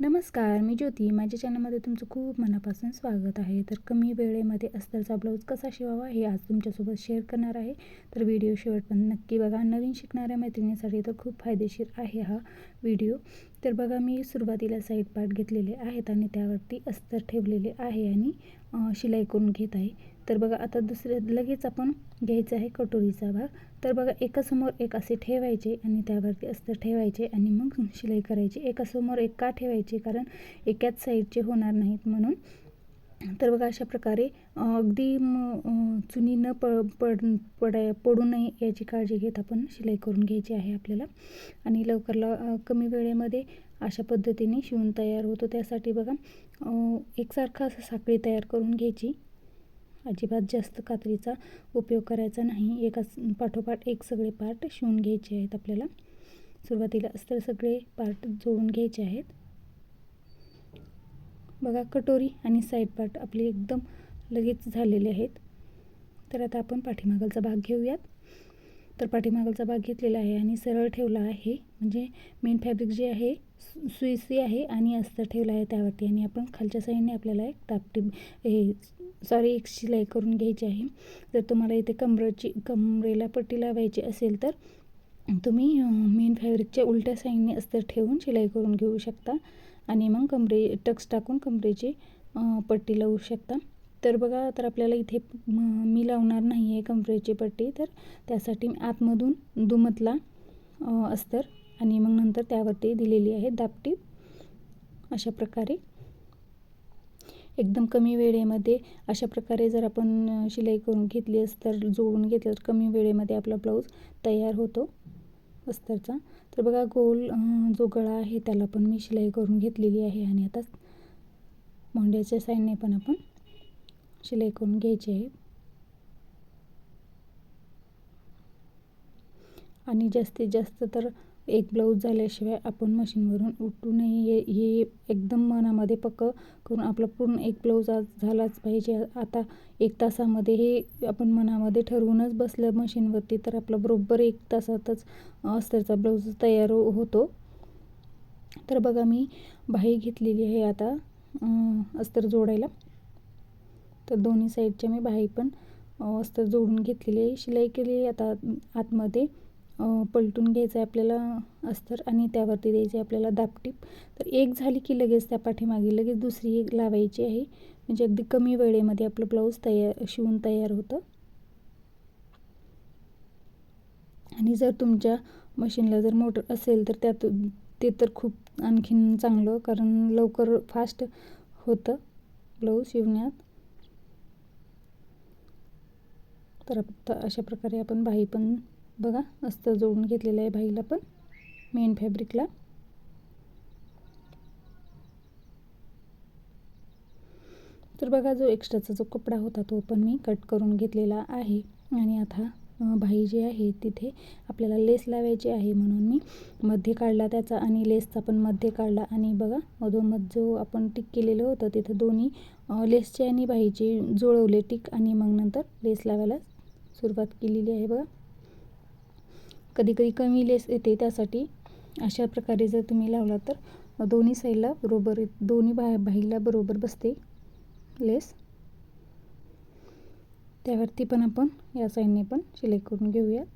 नमस्कार मी ज्योती. माझ्या चॅनलमध्ये तुमचं खूप मनापासून स्वागत आहे. तर कमी वेळेमध्ये अस्तरचा ब्लाऊज कसा शिवावा हे आज तुमच्यासोबत शेअर करणार आहे. तर व्हिडिओ शेवट पण नक्की बघा. नवीन शिकणाऱ्या मैत्रिणीसाठी तर खूप फायदेशीर आहे हा. व्हिडिओ तर बघा मी सुरुवातीला साईड पार्ट घेतलेले आहेत आणि त्यावरती अस्तर ठेवलेले आहे आणि शिलाई करून घेत आहे. तर बघा आता दुसऱ्या लगेच आपण घ्यायचं आहे कटोरीचा भाग. तर बघा एकासमोर एक असे ठेवायचे आणि त्यावरती अस्तर ठेवायचे आणि मग शिलाई करायची. एकासमोर एक का ठेवायचे? कारण एकाच साईडचे होणार नाहीत म्हणून. तर बघा अशा प्रकारे अगदी चुनी न प पड पडाय पडू नये याची काळजी घेत आपण शिलाई करून घ्यायची आहे आपल्याला. आणि लवकर कमी वेळेमध्ये अशा पद्धतीने शिवून तयार होतो. त्यासाठी बघा एकसारखा असं साखळी तयार करून घ्यायची. अजिबात जास्त कात्रीचा उपयोग करायचा नाही. एकाच पाठोपाठ एक सगळे पार्ट शिवून घ्यायचे आहेत आपल्याला. सुरुवातीला तर सगळे पार्ट जोडून घ्यायचे आहेत. बघा कटोरी आणि साईड पार्ट आपले एकदम लगेच झालेले आहेत. तर आता आपण पाठीमागलचा भाग घेऊयात. तर पाठीमागलचा भाग घेतलेला आहे आणि सरळ ठेवला आहे. म्हणजे मेन फॅब्रिक जे आहे सुईसी आहे आणि अस्तर ठेवला आहे त्यावरती. आणि आपण खालच्या साईडने आपल्याला एक तापटी हे सॉरी एक शिलाई करून घ्यायची आहे. जर तुम्हाला इथे कमरेची कमरेला पट्टी लावायची असेल तर तुम्ही मेन फॅब्रिकच्या उलट्या साईडने अस्तर ठेवून शिलाई करून घेऊ शकता. आणि मग कमरे टक्स टाकून कमरेची पट्टी लावू शकता. तर बघा तर आपल्याला इथे मी लावणार नाही आहे कमरेची पट्टी तर त्यासाठी आतमधून दुमतला अस्तर आणि मग नंतर त्यावरती दिलेली आहे दापटी. अशा प्रकारे. एकदम कमी वेळेमध्ये अशा प्रकारे जर आपण शिलाई करून घेतली तर जोडून घेतलं तर कमी वेळेमध्ये आपला ब्लाऊज तयार होतो. अस्तरचा. तर बघा गोल जो गळा आहे त्याला पण मी शिलाई करून घेतलेली आहे आणि आता मोंड्याच्या साईडने पण आपण शिलाई करून घ्यायची आहे. आणि जास्तीत जास्त तर एक ब्लाऊज झाल्याशिवाय आपण मशीनवरून उठू नये हे एकदम मनामध्ये पक्कं करून आपला पूर्ण एक ब्लाऊज आज झालाच पाहिजे. आता एक तासामध्ये हे आपण मनामध्ये ठरवूनच बसलं मशीनवरती तर आपला बरोबर एक तासातच अस्तरचा ब्लाऊज तयार होतो. तर बघा मी बाही घेतलेली आहे आता अस्तर जोडायला. तर दोन्ही साईडच्या मी बाही पण अस्तर जोडून घेतलेली आहे. शिलाई केली आता आतमध्ये. पलटून घ्यायचं आहे आपल्याला अस्तर आणि त्यावरती द्यायची आहे आपल्याला दापटीप. तर एक झाली की लगेच त्या पाठीमागे लगेच दुसरी एक लावायची आहे. म्हणजे अगदी कमी वेळेमध्ये आपलं ब्लाऊज तयार शिवून तयार होतं. आणि जर तुमच्या मशीनला जर मोटर असेल तर त्यात ते तर खूप आणखीन चांगलं कारण लवकर फास्ट होतं ब्लाऊज शिवण्यात. तर अशा प्रकारे आपण बाही पण बघा अस्तर जोडून घेतलेलं आहे बाईला पण मेन फॅब्रिकला तर बघा जो एक्स्ट्राचा जो कपडा होता तो पण मी कट करून घेतलेला आहे. आणि आता भाई जी आहे तिथे आपल्याला लेस लावायची आहे म्हणून मी मध्ये काढला त्याचा आणि लेसचा पण मध्ये काढला. आणि बघा मधोमध जो आपण टिक केलेलं होतं तिथं दोन्ही लेसचे आणि भाईचे जुळवले टिक. आणि मग नंतर लेस लावायला सुरुवात केलेली आहे बघा. कधी कधी कमी लेस येते त्यासाठी. अशा प्रकारे जर तुम्ही लावला तर दोन्ही साईडला बरोबर दोन्ही बा बाईला बरोबर बसते लेस. त्यावरती पण आपण या साईडने पण शिलाई करून घेऊयात.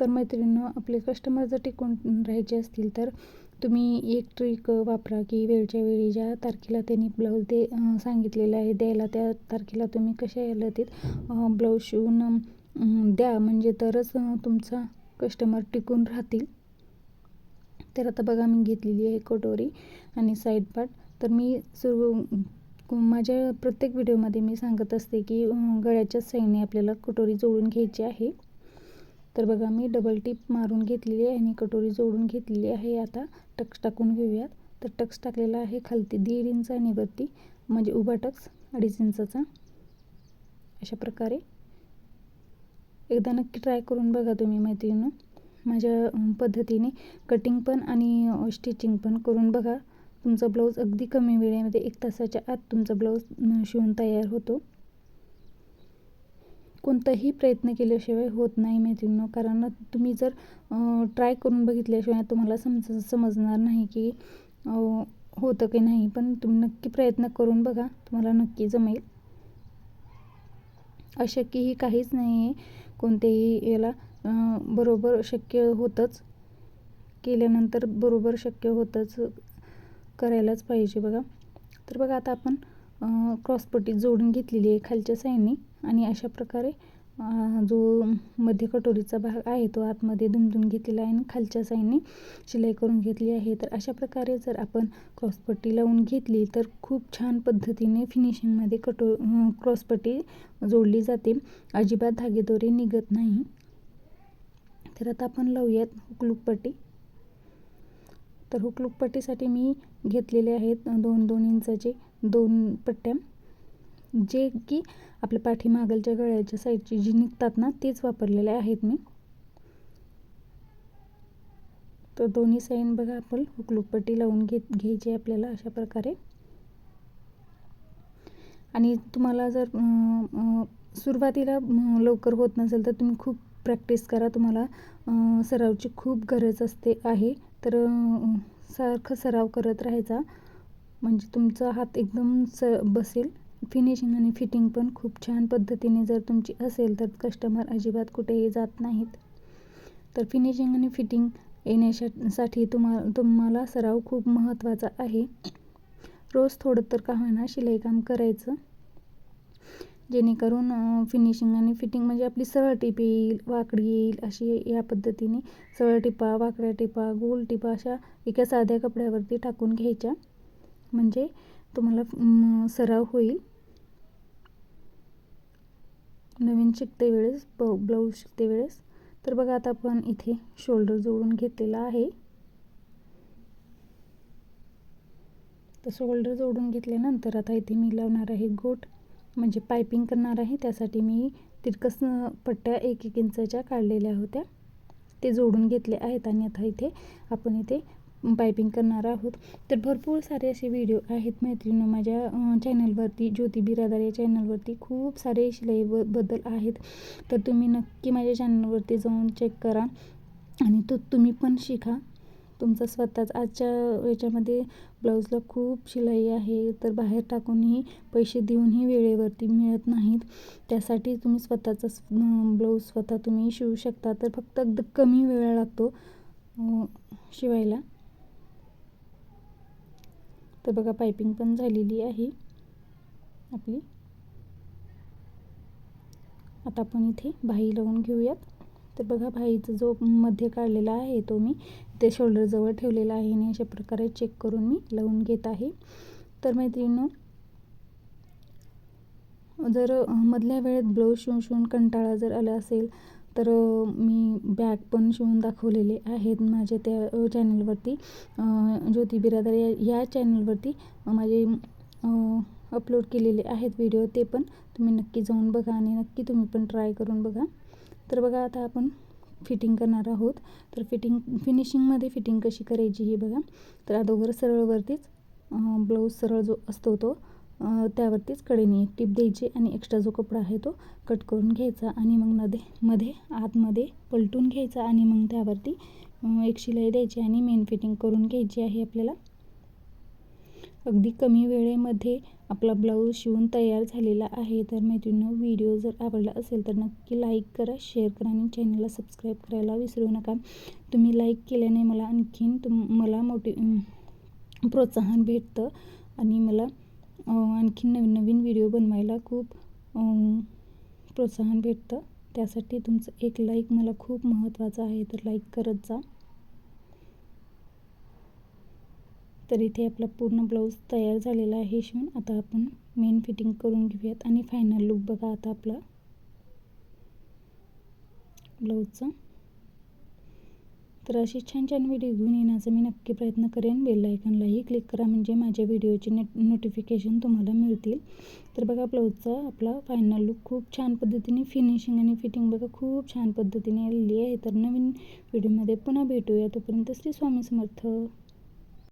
तर मैत्रिणीनं आपले कस्टमर जर टिकून राहायचे असतील तर तुम्ही एक ट्रिक वापरा की वेळच्या वेळी ज्या तारखेला त्यांनी ब्लाऊज दे सांगितलेलं आहे द्यायला त्या तारखेला तुम्ही कशा यायला ते ब्लाऊज शिवून द्या. म्हणजे तरच तुमचा कस्टमर टिकून राहतील. तर आता बघा मी घेतलेली आहे कटोरी आणि साईड पार्ट तर मी सुरू माझ्या प्रत्येक व्हिडिओमध्ये मी सांगत असते की गळ्याच्या साईडने आपल्याला कटोरी जोडून घ्यायची आहे. तर बघा मी डबल टिप मारून घेतलेली आहे आणि कटोरी जोडून घेतलेली आहे. आता टक्स टाकून घेऊयात. तर टक्स टाकलेला आहे खालती दीड इंच आणि वरती म्हणजे उभा टक्स अडीच इंचाचा. अशा प्रकारे. एकदा नक्की ट्राय करून बघा तुम्ही मैत्रिणीनं. माझ्या पद्धतीने कटिंग पण आणि स्टिचिंग पण करून बघा. तुमचा ब्लाऊज अगदी कमी वेळेमध्ये एक तासाच्या आत तुमचा ब्लाऊज शिवून तयार होतो. कोणताही प्रयत्न केल्याशिवाय होत नाही मैत्रिणींनो. कारण तुम्ही जर ट्राय करून बघितल्याशिवाय तुम्हाला समज समजणार नाही की होतं की नाही. पण तुम्ही नक्की प्रयत्न करून बघा. तुम्हाला नक्की जमेल. अशक्य ही काहीच नाही आहे कोणत्याही याला बरोबर शक्य होतंच. केल्यानंतर बरोबर शक्य होतंच करायलाच पाहिजे बघा. तर बघा आता आपण क्रॉसपट्टी जोडून घेतलेली आहे खालच्या साईडनी. आणि अशा प्रकारे जो मध्य कटोरीचा भाग आहे तो आतमध्ये दुमदून घेतलेला आहे आणि खालच्या साईडने शिलाई करून घेतली आहे. तर अशा प्रकारे जर आपण क्रॉसपट्टी लावून घेतली तर खूप छान पद्धतीने फिनिशिंगमध्ये कटो क्रॉसपट्टी जोडली जाते. अजिबात धागेदोरे निघत नाही. तर आता आपण लावूयात हुकलूकपट्टी. तर हुकलूकपट्टीसाठी मी घेतलेले आहेत दोन दोन इंचाचे दोन पट्ट्या. जे की आपल्या पाठीमागलच्या गळ्याच्या साईडची जी निघतात ना तेच वापरलेले आहेत मी. तर दोन्ही साईड बघा आपण हुकलूपट्टी लावून घेत घ्यायची आपल्याला अशा प्रकारे. आणि तुम्हाला जर सुरुवातीला लवकर होत नसेल तर तुम्ही खूप प्रॅक्टिस करा. तुम्हाला सरावची खूप गरज असते आहे. तर सारखं सराव करत राहायचा. म्हणजे तुमचा हात एकदम स बसेल. फिनिशिंग आणि फिटिंग पण खूप छान पद्धतीने जर तुमची असेल तर कस्टमर अजिबात कुठेही जात नाहीत. तर फिनिशिंग आणि फिटिंग येण्यासाठी तुम्हा तुम्हाला सराव खूप महत्त्वाचा आहे. रोज थोडं तर का होईना शिलाई काम करायचं. जेणेकरून फिनिशिंग आणि फिटिंग म्हणजे आपली सरळ टिप येईल वाकडी येईल अशी या पद्धतीने सरळ टिपा वाकड्या टिपा गोल टिपा अशा एका साध्या कपड्यावरती टाकून घ्यायच्या. म्हणजे तुम्हाला सराव होईल. नवीन शिकते वेळेस ब ब्लाऊज शिकते वेळेस. तर बघा आता आपण इथे शोल्डर जोडून घेतलेला आहे. तर शोल्डर जोडून घेतल्यानंतर आता इथे मी लावणार आहे गोट. म्हणजे पायपिंग करणार आहे. त्यासाठी मी तिरकस पट्ट्या एक एक इंचाच्या काढलेल्या होत्या. ते जोडून घेतले आहेत आणि आता इथे आपण इथे पायपिंग करणार आहोत. तर भरपूर सारे असे व्हिडिओ आहेत मैत्रिणी माझ्या चॅनलवरती ज्योती बिरादार या चॅनलवरती खूप सारे शिलाई ब बद्दल आहेत. तर तुम्ही नक्की माझ्या चॅनलवरती जाऊन चेक करा आणि तो तुम्ही पण शिका. तुमचा स्वतःच आजच्या याच्यामध्ये ब्लाऊजला खूप शिलाई आहे तर बाहेर टाकूनही पैसे देऊनही वेळेवरती मिळत नाहीत. त्यासाठी तुम्ही स्वतःचा ब्लाऊज स्वतः तुम्ही शिवू शकता. तर फक्त अगदी कमी वेळ लागतो शिवायला. तर बघा पायपिंग पण झालेली आहे आपली. आता आपण इथे भाई लावून घेऊयात. तर बघा भाईचा जो मध्ये काढलेला आहे तो मी ते शोल्डरजवळ ठेवलेला आहे आणि अशा प्रकारे चेक करून मी लावून घेत आहे. तर मैत्रिणी जर मधल्या वेळेत ब्लाऊज शिवून शिवून कंटाळा जर आला असेल तर मी बॅग पण शिवून दाखवलेले आहेत माझ्या त्या चॅनलवरती. ज्योती बिरादर या या चॅनलवरती माझे अपलोड केलेले आहेत व्हिडिओ ते पण तुम्ही नक्की जाऊन बघा आणि नक्की तुम्ही पण ट्राय करून बघा. तर बघा आता आपण फिटिंग करणार आहोत. तर फिटिंग फिनिशिंगमध्ये फिटिंग कशी करायची हे बघा. तर अगोदर सरळवरतीच ब्लाऊज सरळ जो असतो तो त्यावरतीच कडेने टिप द्यायची आणि एक्स्ट्रा जो कपडा आहे तो कट करून घ्यायचा आणि मग मध्ये मध्ये आतमध्ये पलटून घ्यायचा आणि मग त्यावरती एक शिलाई द्यायची आणि मेन फिटिंग करून घ्यायची आहे आपल्याला. अगदी कमी वेळेमध्ये आपला ब्लाऊज शिवून तयार झालेला आहे. तर मैत्रिणीनं व्हिडिओ जर आवडला असेल तर नक्की लाईक करा शेअर करा आणि चॅनलला सबस्क्राईब करायला विसरू नका. तुम्ही लाईक केल्याने मला आणखीन तुम मला मोठी प्रोत्साहन भेटतं आणि मला आणखीन नवीन नवीन व्हिडिओ बनवायला खूप प्रोत्साहन भेटतं. त्यासाठी तुमचं एक लाईक मला खूप महत्त्वाचं आहे तर लाईक करत जा. तर इथे आपला पूर्ण ब्लाऊज तयार झालेला आहे शिवून. आता आपण मेन फिटिंग करून घेऊयात. आणि फायनल लुक बघा आता आपला. ब्लाऊजचा तर असे छान छान व्हिडिओ घेऊन येण्याचा मी नक्की प्रयत्न करेन. बेल आयकॉनलाही क्लिक करा म्हणजे माझ्या व्हिडिओचे नेट नोटिफिकेशन तुम्हाला मिळतील. तर बघा ब्लाऊजचा आपला फायनल लुक खूप छान पद्धतीने फिनिशिंग आणि फिटिंग बघा खूप छान पद्धतीने आलेली आहे. तर नवीन व्हिडिओमध्ये पुन्हा भेटूया. तोपर्यंत श्री स्वामी समर्थ.